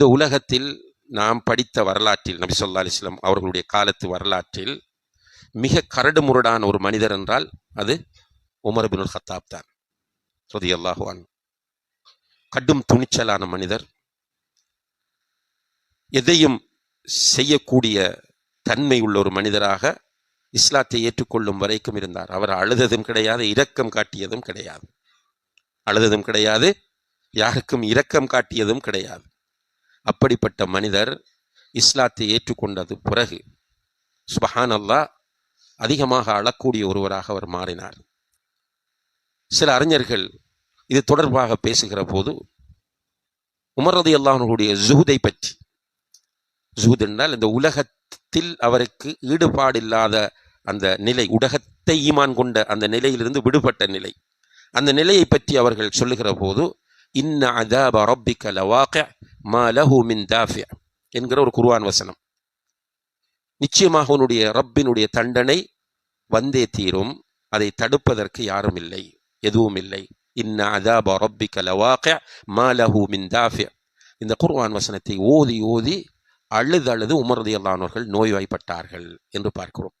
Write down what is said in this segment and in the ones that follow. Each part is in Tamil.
இந்த உலகத்தில் நாம் படித்த வரலாற்றில் நபி சொல்லா அலிஸ்லாம் அவர்களுடைய காலத்து வரலாற்றில் மிக கரடு முரடான ஒரு மனிதர் என்றால் அது உமர் பின் ஹத்தாப் தான் ரதி அல்லாஹுவான் கடும் துணிச்சலான மனிதர். எதையும் செய்யக்கூடிய தன்மை உள்ள ஒரு மனிதராக இஸ்லாத்தை ஏற்றுக்கொள்ளும் வரைக்கும் இருந்தார். அவர் அழுததும் கிடையாது இரக்கம் காட்டியதும் கிடையாது. அழுததும் கிடையாது யாருக்கும் இரக்கம் காட்டியதும் கிடையாது. அப்படிப்பட்ட மனிதர் இஸ்லாத்தை ஏற்றுக்கொண்டது பிறகு சுபஹான் அல்லாஹ் அதிகமாக அழக்கூடிய ஒருவராக அவர் மாறினார். சில அறிஞர்கள் இது தொடர்பாக பேசுகிற போது உமரது அல்லாஹனுடைய ஜூதை பற்றி ஜூத் என்றால் இந்த உலகத்தில் அவருக்கு ஈடுபாடில்லாத அந்த நிலை உலகத்தை ஈமான் கொண்ட அந்த நிலையிலிருந்து விடுபட்ட நிலை. அந்த நிலையை பற்றி அவர்கள் சொல்லுகிற போது இன்ன அதாப ரப்பிக்க மா லஹு மின் தாஃபி என்கிற ஒரு குர்வான் வசனம். நிச்சயமாக உன்னுடைய ரப்பினுடைய தண்டனை வந்தே தீரும். அதை தடுப்பதற்கு யாரும் இல்லை. எதுவும் இல்லை. இன்ன அதாப ரப்பிக்க கலவாக மா லஹு மின் தாஃபி இந்த குர்வான் வசனத்தை ஓதி ஓதி அழுது அழுது உமரதி அல்லானவர்கள் நோய்வாய்ப்பட்டார்கள் என்று பார்க்கிறோம்.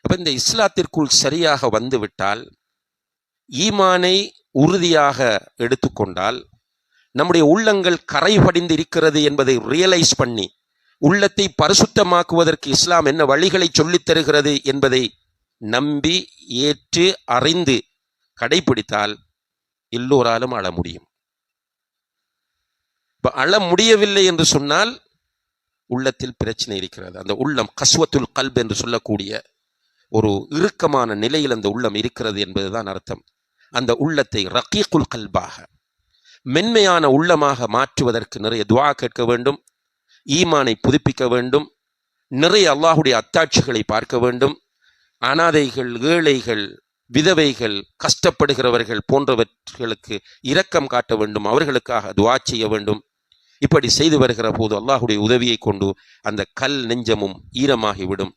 அப்ப இந்த இஸ்லாத்திற்குள் சரியாக வந்துவிட்டால் ஈமானை உறுதியாக எடுத்துக்கொண்டால் நம்முடைய உள்ளங்கள் கரை படிந்து இருக்கிறது என்பதை ரியலைஸ் பண்ணி உள்ளத்தை பரிசுத்தமாக்குவதற்கு இஸ்லாம் என்ன வழிகளை சொல்லித் தருகிறது என்பதை நம்பி ஏற்று அறிந்து கடைபிடித்தால் எல்லோராலும் அழ முடியும். இப்போ அழ முடியவில்லை என்று சொன்னால் உள்ளத்தில் பிரச்சனை இருக்கிறது. அந்த உள்ளம் கஸ்வத்துல் கல்ப் என்று சொல்லக்கூடிய ஒரு இறுக்கமான நிலையில் அந்த உள்ளம் இருக்கிறது என்பதுதான் அர்த்தம். அந்த உள்ளத்தை ரக்கீக்குல் கல்பாக மென்மையான உள்ளமாக மாற்றுவதற்கு நிறைய துவா கேட்க வேண்டும் ஈமானை புதுப்பிக்க வேண்டும் நிறைய அல்லாஹுடைய அத்தாட்சிகளை பார்க்க வேண்டும். அனாதைகள் ஏழைகள் விதவைகள் கஷ்டப்படுகிறவர்கள் போன்றவர்களுக்கு இரக்கம் காட்ட வேண்டும் அவர்களுக்காக துவா செய்ய வேண்டும். இப்படி செய்து வருகிற போது அல்லாஹுடைய உதவியை கொண்டு அந்த கல் நெஞ்சமும் ஈரமாகிவிடும்.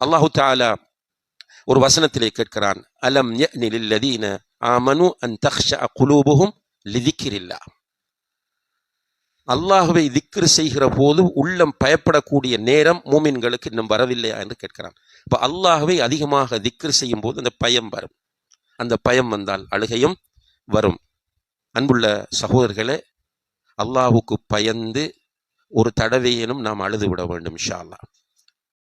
அல்லாஹு தாலா ஒரு வசனத்திலே கேட்கிறான் அலம் யஅ்னிலில்லதீன ஆமனு அன் தக்ஷ குலூபுகும் லிதிக்கிரில்லா. அல்லாஹுவை திக்ரு செய்கிற போது உள்ளம் பயப்படக்கூடிய நேரம் மூமின்களுக்கு இன்னும் வரவில்லையா என்று கேட்கிறான். இப்போ அல்லாஹுவை அதிகமாக திக்ரு செய்யும் போது அந்த பயம் வரும். அந்த பயம் வந்தால் அழுகையும் வரும். அன்புள்ள சகோதரர்களே அல்லாஹுக்கு பயந்து ஒரு தடவையினும் நாம் அழுது விட வேண்டும் ஷா அல்லாஹ்.